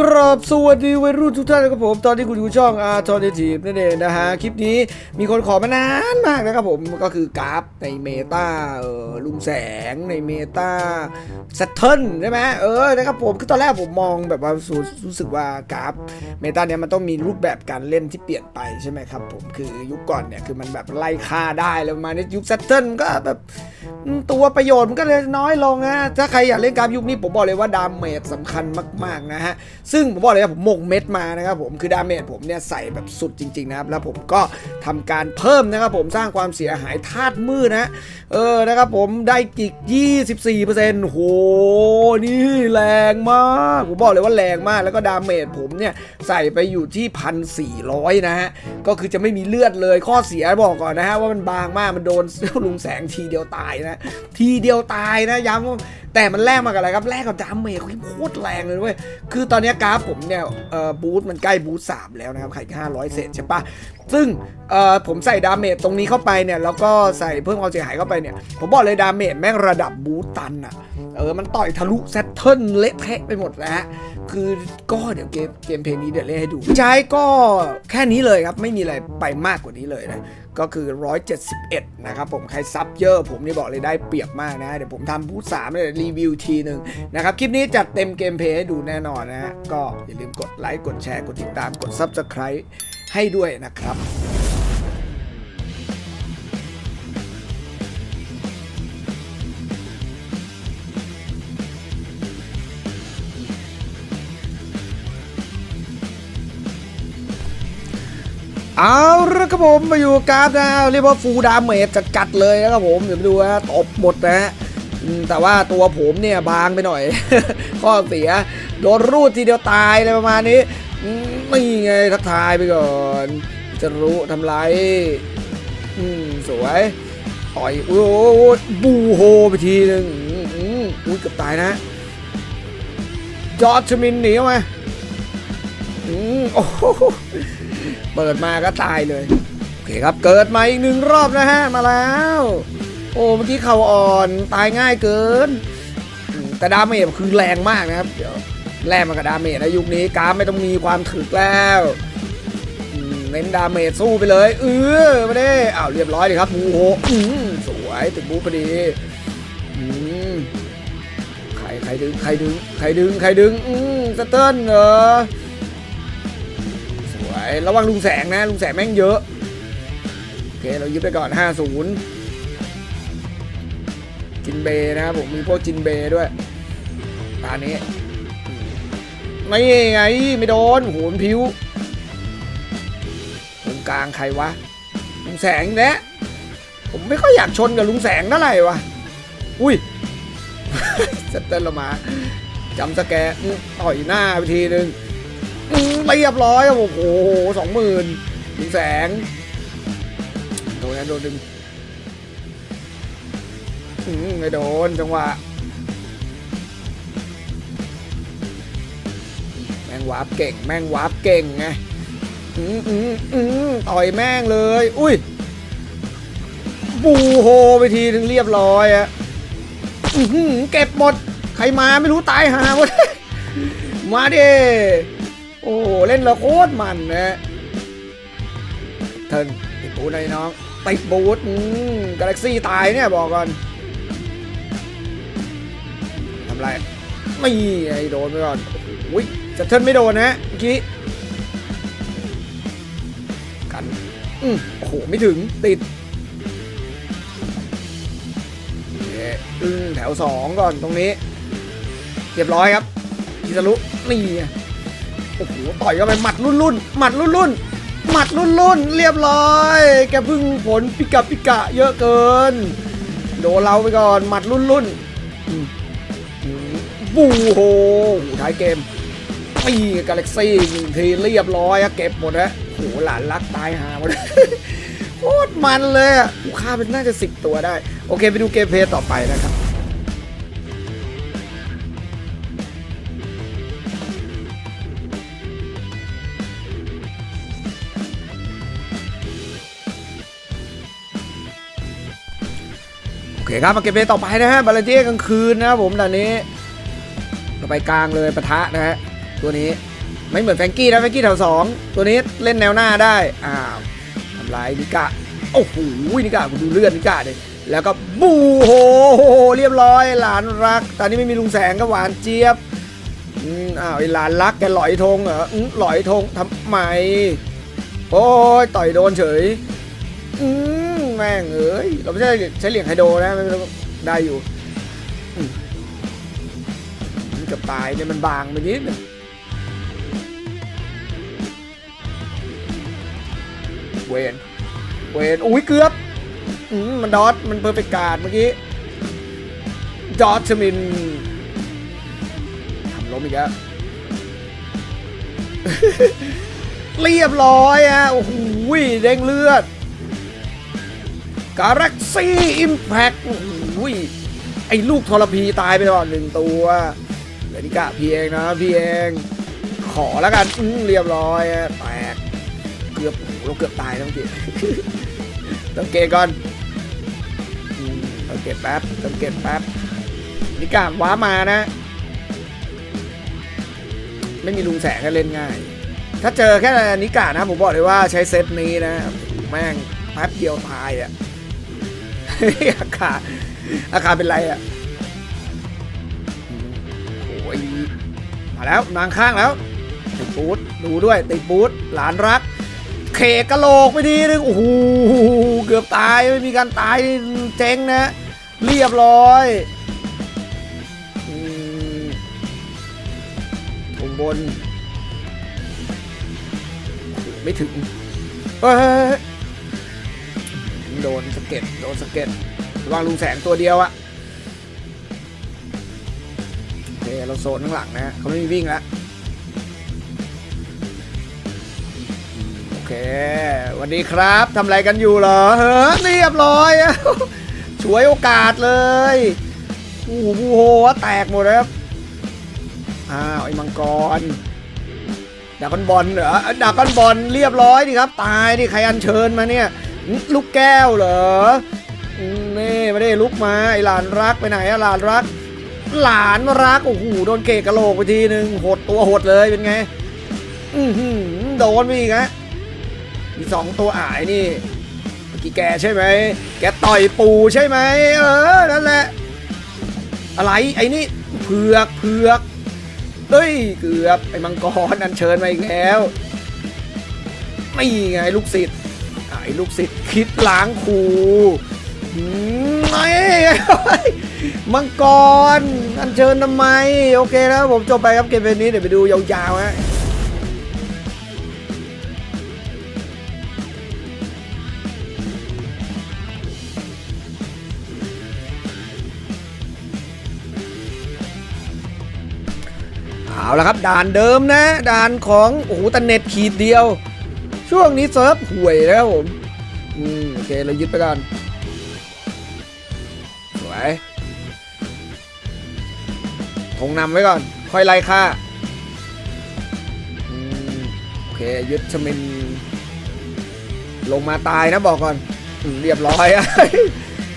กราบสวัสดีวัยรุ่นทุกท่านนะครับผม ตอนที่คุณอยู่ช่องอาร์ทอนิทีฟนั่นเองนะฮะ คลิปนี้มีคนขอมานานมากนะครับผม ก็คือกราฟในเมตาเออลุงแสงในเมตาสเทิลใช่ไหมเออนะครับผมคือตอนแรกผมมองแบบว่ารู้รู้สึกว่ากราฟเมตาเนี่ยมันต้องมีรูปแบบการเล่นที่เปลี่ยนไปใช่ไหมครับผมคือยุคก่อนเนี่ยคือมันแบบไล่ฆ่าได้แล้วมาในยุคสเทิลก็แบบตัวประโยชน์มันก็เลยน้อยลงนะถ้าใครอยากเล่นกราฟยุคนี้ผมบอกเลยว่าดาเมจสำคัญมากๆนะฮะซึ่งผมบอกเลยว่าผมมกเม็ดมานะครับผมคือดาเมจผมเนี่ยใส่แบบสุดจริงๆนะครับแล้วผมก็ทำการเพิ่มนะครับผมสร้างความเสียหายธาตุมืดนะเออนะครับผมได้กิก 24%โหนี่แรงมากผมบอกเลยว่าแรงมากแล้วก็ดาเมจผมเนี่ยใส่ไปอยู่ที่ 1,400 นะฮะก็คือจะไม่มีเลือดเลยข้อเสียบอกก่อนนะฮะว่ามันบางมากมันโดนลุงแสงทีเดียวตายนะ ทีเดียวตายนะย้ำ แต่มันแลกมากับอะไรครับแลกกับดาเมจโคตรแรงเลยเว้ยคือตอนนี้กราฟผมเนี่ยเอ่อบูทมันใกล้บูทสามแล้วนะครับขายห้าร้อยเศษใช่ปะซึ่งเอ่อผมใส่ดาเมจตรงนี้เข้าไปเนี่ยแล้วก็ใส่เพิ่มความเสียหายเข้าไปเนี่ยผมบอกเลยดาเมจแม่งระดับบูทตันอะเออมันต่อยทะลุเซตเทิลเละเทะไปหมดแล้วฮะคือก็เดี๋ยวเกมเกมเพลย์นี้เดี๋ยวเล่นให้ดู ใช้ก็แค่นี้เลยครับไม่มีอะไรไปมากกว่านี้เลยนะ ก็คือ 171 นะครับผมใครซับเยอะผมนี่บอกเลยได้เปรียบมากนะ เดี๋ยวผมทำบูธ3เลยรีวิวทีหนึ่งนะครับ คลิปนี้จัดเต็มเกมเพย์ให้ดูแน่นอนนะฮะก็อย่าลืมกดไลค์ กดแชร์ กดติดตามกด Subscribe ให้ด้วยนะครับ เอาละครับผมมาอยู่กราฟนะเรียกว่าฟูลดาเมจจัดเลยนะครับผมเดี๋ยวดูนะตบหมดนะฮะแต่ว่าตัวผมเนี่ยบางไปหน่อย ข้อเสียโดนรูดทีเดียวตายอะไรประมาณนี้นี่ไงทักทายไปก่อน จะรู้ทำไรอืมสวยต่อยโอ้โหบูโฮไปทีหนึ่งอืมอุ้ยเกือบตายนะจอร์จมินหนีออกมาอืมโอ้โห เปิดมาก็ตายเลย โอเคครับ เกิดมาอีกหนึ่งรอบนะฮะ มาแล้ว โอ้เมื่อกี้เข่าอ่อนตายง่ายเกิน แต่ดาเมจคือแรงมากนะครับ เดี๋ยวแลกมากับดาเมจนะยุคนี้กาฟไม่ต้องมีความถึกแล้วเน้นดาเมจสู้ไปเลย เออมาได้อ้าวเรียบร้อยเลยครับบูโหสวยติดบูพอดีใครใครดึงใครดึงใครดึงใครดึงอืมสเติ้ลเหรอ ระวังลุงแสงนะ ลุงแสงแม่งเยอะ โอเค เรายึดไปก่อน 50 จินเบนะครับผมมีพวกจินเบด้วยตานี้ไม่ไง ไม่โดนโหนผิวตรงกลางใครวะ ลุงแสงแนะผมไม่ค่อยอยากชนกับลุงแสงเท่าไหร่วะ อุ้ยสเตนเรามาจำสแกร์อื้อต่อยหน้าไปทีนึง เรียบร้อยครับผมโอ้โหสองหมื่นถึงแสงโดนนะโดนดึงไม่โดนจังหวะแม่งวาร์ปเก่ง แม่งวาร์ปเก่งไงอืมอืมอืมต่อยแม่งเลย อุ้ยบูโฮไปทีถึงเรียบร้อยอะเก็บหมด ใครมาไม่รู้ตายหาหมด มาดิ โอ้โหเล่นแล้วโคตรมันนะเทิร์นติดบูทเลยน้องติดบูทกาแล็กซี่ตายเนี่ยบอกก่อนทำไรไม่ไอ้โดนไปก่อนอุ้ยจะเทิร์นไม่โดนนะเมื่อกี้กันอืมโอ้โหไม่ถึงติดแถวสองก่อนตรงนี้ เรียบร้อยครับคิซารุนี่ โอ้โหต่อยเข้าไปหมัดรุ่นรุ่นหมัดรุ่นรุ่นหมัดรุ่นรุ่นเรียบร้อย แกพึ่งผลปิกะปิกะเยอะเกิน โดนเราไปก่อนหมัดรุ่นรุ่นบูโหท้ายเกมปีกาแล็กซี่หนึ่งทีเรียบร้อยอะเก็บหมดนะโอ้โหหลานรักตายหาหมดโคตรมันเลยอะกูฆ่าเป็นน่าจะสิบตัวได้ โอเคไปดูเกมเพลย์ต่อไปนะครับ เคครับมาเก็บเพลย์ต่อไปนะฮะบาลานเจกลางคืนนะครับผมตอนนี้ก็ไปกลางเลยปะทะนะฮะตัวนี้ไม่เหมือนแฟงกี้นะแฟงกี้แถวสองตัวนี้เล่นแนวหน้าได้อ้าวทำลายนิกะโอ้โหนิกะคุณดูเลือดนิกะเลยแล้วก็บูโหเรียบร้อย หลานรัก ตอนนี้ไม่มีลุงแสงก็หวานเจี๊ยบอ้าวไอหลานรักแกหลอยธงเหรออืมหลอยธงทำไม โอ้ยต่อยโดนเฉยอืม แม่งเอ้ยเราไม่ใช่ใช้เหลี่ยงไฮโดรนะได้อยู่มันกับตายเนี่ยมันบางไปนิดนึงเวนเวนอุ้ยเกือบอืมมันดอทมันเพอร์เฟกการ์ดเมื่อกี้จอร์จมินทำล้มอีกแล้วเรียบร้อยอะโอ้โหเด้งเลือด กาแล็กซี่อิมแพคโอ้โหไอ้ลูกทรพีตายไปก่อนหนึ่งตัวเหลือนิกะพี่เองนะพี่เอง ขอแล้วกันอืมเรียบร้อยแตกเกือบเราเกือบตายแล้วเมื่อกี้ต้องเกตก่อนต้องเก็บแป๊บต้องเก็บแป๊บนิกะว้ามานะ ไม่มีลุงแสงก็เล่นง่าย ถ้าเจอแค่นิกานะผมบอกเลยว่าใช้เซตนี้นะแม่งแป๊บเดียวตายอะ อาคาอาคาเป็นไรอะโอ้ยมาแล้วนางข้างแล้วติดบูทดูด้วยติดบูทหลานรักเคกกะโหลกไปทีนึงโอ้โหเกือบตายไม่มีการตายเจ๊งนะ เรียบร้อยตรงบน ไม่ถึงเฮ้ย โดนสเก็ดโดนสเก็ดระวังลุงแสงตัวเดียวอะโอเคเราโซนข้างหลังนะเขาไม่มีวิ่งแล้วโอเควัสดีครับทำอะไรกันอยู่เหรอเฮ้เรียบร้อยช่วยโอกาสเลยโอ้โหบูโหแตกหมดแล้วอ้าวไอ้มังกรดากอนบอลเหรอดากอนบอลเรียบร้อยดิครับ ตายดิใครอัญเชิญมาเนี่ย ลูกแก้วเหรอนี่ไม่ได้ลุกมาไอหลานรักไปไหนอะหลานรัก หลานรักโอ้โหโดนเกะกะโหลกไปทีหนึ่งหดตัวหดเลยเป็นไงอืโดนไปอีกฮะมีสองตัวอายนี่เมื่อกี้แกใช่ไหมแกต่อยปูใช่ไหมเออนั่นแหละอะไรไอ้นี่เผือกเผือกเฮ้ยเกือบไอ้มังกรอันเชิญมาอีกแล้วไม่ไงลูกศิษย์ ไอ้ลูกศิษย์คิดล้างครูไม่มังกร อันเชิญทำไม โอเคแล้วผมจบไปครับเกมเนี้ เดี๋ยวไปดูยาวๆฮะเอาละครับ ด่านเดิมนะ ด่านของ โอ้โหแต่เน็ตขีดเดียว ช่วงนี้เซิร์ฟห่วยแล้วผม อืมโอเคเรายึดไปก่อนสวยทงนำไว้ก่อน ค่อยไล่ค่าอืมโอเคยึดชมิน ลงมาตายนะบอกก่อนอเรียบร้อย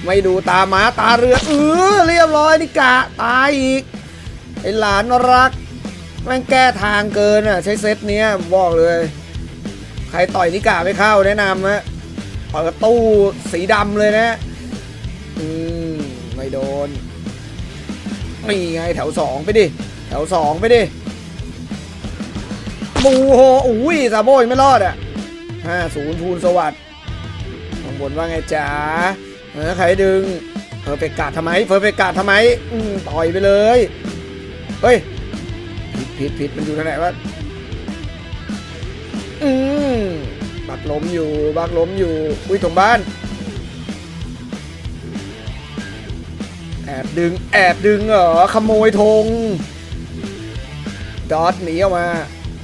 ไม่ดูตาม้าตาเรือเออเรียบร้อยนี่กะตายอีก ไอหลานรักแม่งแก้ทางเกินอะ ใช้เซตเนี้ยบอกเลย ใครต่อยนิกาไม่เข้าแนะนำฮะเปิดตู้สีดำเลยนะ อืม ไม่โดนนี่ไงแถวสองไปดิ แถวสองไปดิบูโฮอุ้ยซาโบยไม่รอดอะห้าศูนย์ภูลสวัสดิ์ข้างบนว่าไงจ๋าเออใครดึงเพอร์เฟกกาดทำไมเพอร์เฟกกาดทำไม อืมต่อยไปเลย เฮ้ย ผิดผิดผิดมันอยู่ทางไหนวะ อืมบักล้มอยู่ บักล้มอยู่ อุ้ยตรงบ้าน แอบดึง แอบดึงเหรอ ขโมยธง ดอทหนีออกมา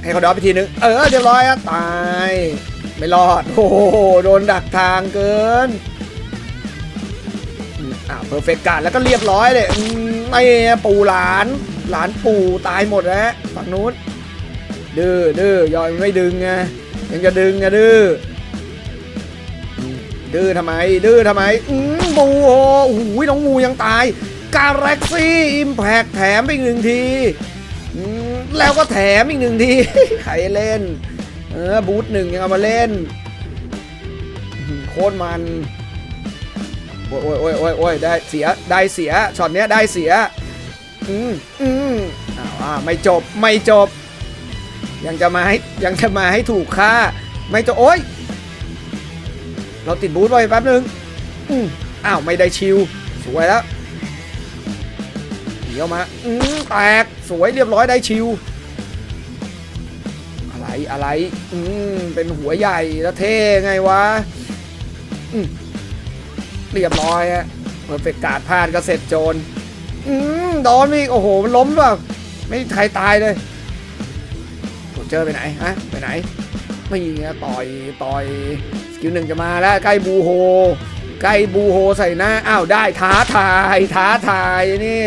ให้เขาดอทไปทีนึง เออเรียบร้อยอะตาย ไม่รอด โอ้โห โดนดักทางเกิน อ่าเพอร์เฟกการแล้วก็เรียบร้อยเลยไม่ปู่หลาน หลานปู่ตายหมดแล้วฝั่งนู้น ดื้อดื้อยอยไม่ดึงไงยังจะดึงไงดื้อดื้อทำไม ดื้อทำไม อืมบูโอ้โหน้องงูยังตายกาแล็กซี่อิมแพกแถมอีกหนึ่งที แล้วก็แถมอีกหนึ่งที ใครเล่น เออ บูทหนึ่งยังเอามาเล่น โคตรมัน โอ้ยโอ้ยโอ้ยโอ้ยโอ้ยได้เสีย ได้เสีย ช็อตเนี้ยได้เสีย อืมอืมอ้าวอ่าไม่จบ ไม่จบ ยังจะมาให้ยังจะมาให้ถูกค่า ไม่จบโอ้ย เราติดบูทไว้แป๊บนึงอืมอ้าวไม่ได้ชิว สวยแล้วเดี๋ยวมาอืมแตกสวยเรียบร้อยได้ชิว อะไรอะไรอืมเป็นหัวใหญ่แล้วเท่ไงวะอืมเรียบร้อยฮะเพอร์เฟกการ์ดพลาดก็เสร็จโจรอืมโดนอีกโอ้โหมันล้มแบบไม่มีใครตายเลยผม เจอไปไหนฮะไปไหน ไม่เงี้ยต่อยต่อยสกิลหนึ่งจะมาแล้วใกล้บูโฮใกล้บูโฮใส่หน้าอ้าวได้ท้าทายท้าทายนี่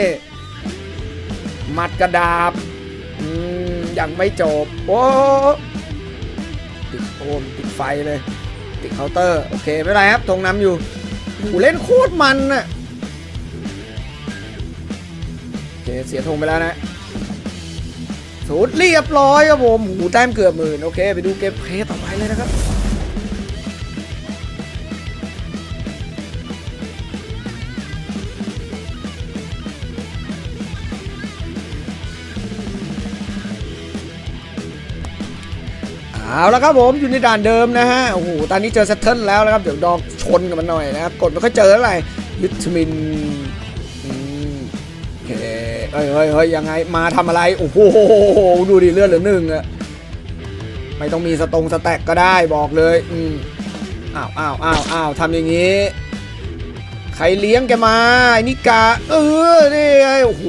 มัดกระดาบยังไม่จบโอ้ติดโอมติดไฟเลย ติดเคาน์เตอร์ โอเค ไม่ไรครับตรงน้ำอยู่หูเล่นโคตรมันน่ะโอเค เสียธงไปแล้วนะ สูตรเรียบร้อยครับผมหูแต้มเกือบหมื่นโอเค ไปดูเกมเพลย์ต่อไปเลยนะครับเอาละครับผมอยู่ในด่านเดิมนะฮะโอ้โหตอนนี้เจอเซตเทิลแล้วนะครับ เดี๋ยวดอกชนกันมันหน่อยนะครับ กดไม่ค่อยเจอเท่าไร่วิตามิน เฮ้ยเฮ้ยเฮ้ยยังไงมาทำอะไร โอ้โหดูดิเลือดเหลือหนึ่งอะไม่ต้องมีสตงสแต็กก็ได้บอกเลยอืมอ้าวอ้าวอ้าวอ้าวทำอย่างนี้ ใครเลี้ยงแกมาไอ้นิกา เออนี่ไงโอ้โห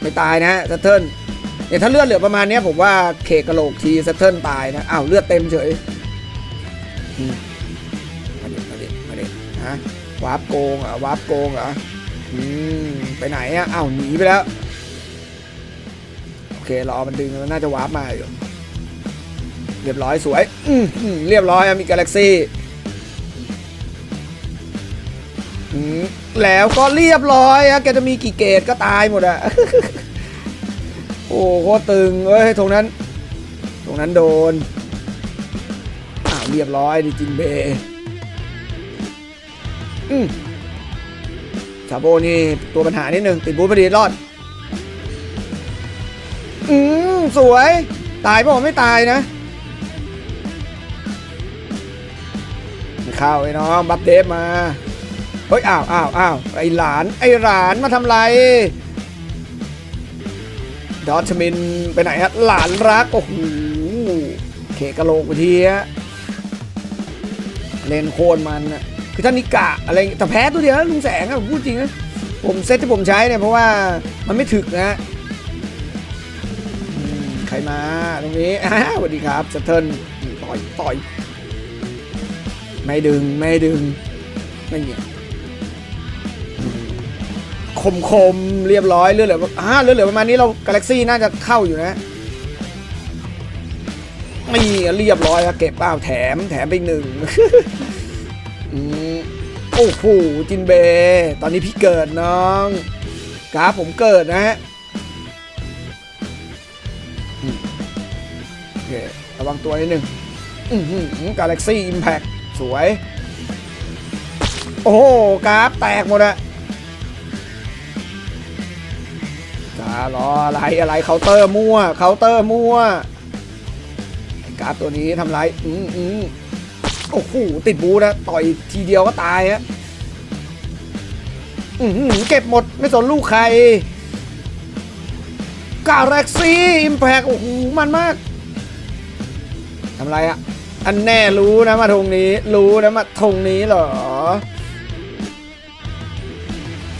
ไม่ตายนะเซตเทิลเนี่ยถ้าเลือดเหลือประมาณเนี้ยผมว่าเคกระโหลกทีเซตเทิลตายนะอ้าวเลือดเต็มเฉยมาเด็ดมาเด็ดมาเด็ดฮะวาร์ปโกงอะวาร์ปโกงเหร อืมไปไหนอะอ้าวหนีไปแล้ว โอเครอมันดึงมันน่าจะวาร์ปมาอยู่เรียบร้อยสวย อืมเรียบร้อยมีกาแล็กซี่แล้วก็เรียบร้อยอะแกจะมีกี่เกตก็ตายหมดอะโอ้โคตรตึงเอ้ยตรงนั้น ตรงนั้นโดนอ้าวเรียบร้อยดิจินเบอืม ซาโบนี่ตัวปัญหานิดนึงติดบูธพอดีรอด อืมสวย ตายเปล่าไม่ตายนะเข้าไอ้น้องบัฟเดฟมา เฮ้ยอ้าวอ้าวอ้าวไอหลาน ไอหลานมาทำไรดอชมินไปไหนฮะหลานรัก โอ้โหเคกะโลกไปทีฮะเล่นโคตรมันอะ คือท่านิกะอะไรแต่แพ้ตัวเดียวนะลุงแสงอะผมพูดจริงนะผมเซตที่ผมใช้เนี่ยเพราะว่ามันไม่ถึกนะใครมาตรงนี้สวัสดีครับสเทิร์นต่อยต่อย ไม่ดึงไม่ดึงไม่เนี่ยคมคมๆเรียบร้อยเลือดเหลืออ่าเลือดเหลือประมาณนี้เรากาแล็กซี่น่าจะเข้าอยู่นะนี่เรียบร้อยครับเก็บเปล่าแถมแถมไปหนึ่ง โอ้โหจินเบยตอนนี้พี่เกิดน้องกราฟผมเกิดนะฮะโอเคระวังตัวนิดนึงอือหือกาแล็กซี่อิมแพคสวย โอ้โหกราฟแตกหมดอะจ้ารออะไรอะไรเคาน์เตอร์มั่วเคาน์เตอร์มั่วการ์ดตัวนี้ทำไรอืมอืม โอ้โหติดบูนะต่อยทีเดียวก็ตายฮะอือหือเก็บหมดไม่สนลูกใครกาแล็กซี่อิมแพกโอ้โหมันมากทำไรอะอันแน่รู้นะมาทงนี้ รู้นะมาทงนี้เหรอ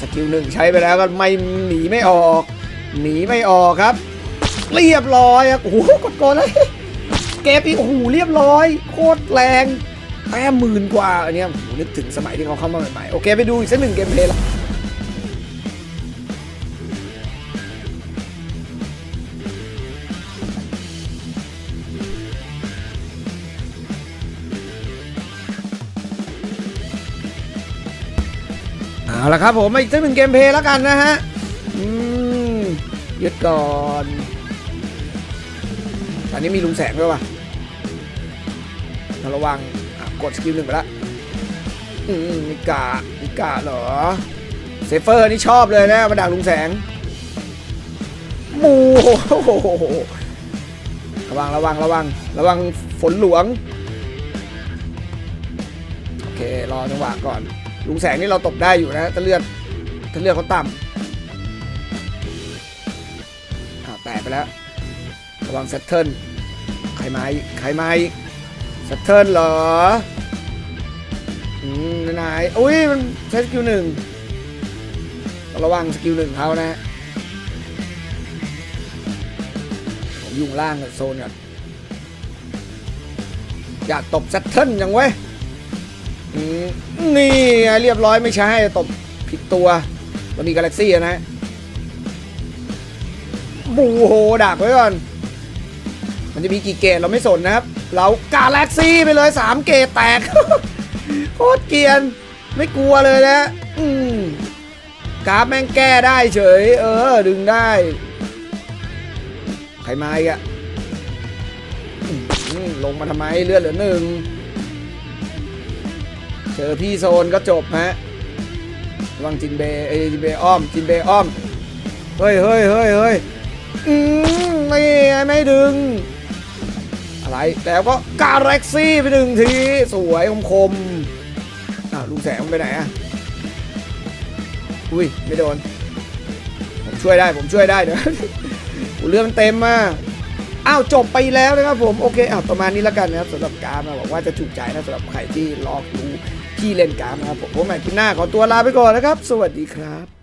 สกิลหนึ่งใช้ไปแล้วก็ไม่หนีไม่ออก หนีไม่ออกครับ เรียบร้อยครับโอ้โหกดก่อนเลยเก็บอีกโอ้โหเรียบร้อย โคตรแรง แต้มหมื่นกว่าอันเนี้ยโหนึกถึงสมัยที่เขาเข้ามาใหม่ๆโอเคไปดูอีกสักหนึ่งเกมเพลย์ละเอาละครับผมอีกสักหนึ่งเกมเพลย์แล้วกันนะฮะอืมยึดก่อน ตอนนี้มีลุงแสงด้วยว่ะระวัง กดสกิลหนึ่งไปละอืมนิกานิกาเหรอ เซฟเฟอร์นี่ชอบเลยนะมาดักลุงแสงหมูระวังระวังระวังระวังฝนหลวง โอเค รอจังหวะก่อน ลุงแสงนี่เราตบได้อยู่นะถ้าเลือดถ้าเลือดเขาต่ำแตกไปแล้ว ระวังเซตเทิลใครมาอีกใครมาอีก เซตเทิลเหรอ อืมนายอุ้ย มันใช้สกิลหนึ่งระวังสกิลหนึ่งเขานะผมยุ่งล่างกับโซนก่อนอยากตบเซตเทิลยังเว้ยอืมนี่เรียบร้อยไม่ใช่ตบผิดตัวมันมีกาแล็กซี่นะบูโหดักไว้ก่อน มันจะมีกี่เกตเราไม่สนนะครับ เรากาแล็กซี่ไปเลย 3 เกตแตกโคตรเกียน ไม่กลัวเลยนะ อืมกราฟแม่งแก้ได้เฉย เออ ดึงได้ ใครมาอีกอะลงมาทำไมเลือดเหลือหนึ่งเจอพี่โซนก็จบฮะวังจินเบย์เอจินเบย์อ้อม จินเบย์อ้อม เฮ้ยเฮ้ยเฮ้ยเฮ้ยอืมไม่ไม่ดึง อะไรแล้วก็กาแล็กซี่ไปหนึ่งที สวยคมคมอ้าลุงแสงไปไหนอะอุ้ย ไม่โดน ผมช่วยได้ผมช่วยได้เดี๋ยวโอ้เรือมันเต็มมาอ้าวจบไปแล้วนะครับผม โอเคอ้าประมาณนี้แล้วกันนะครับสำหรับการมาบอกว่าจะถูกใจนะสำหรับใครที่รอกดูพี่เล่นการนะครับผมผมแม่คลิปหน้าขอตัวลาไปก่อนนะครับ สวัสดีครับ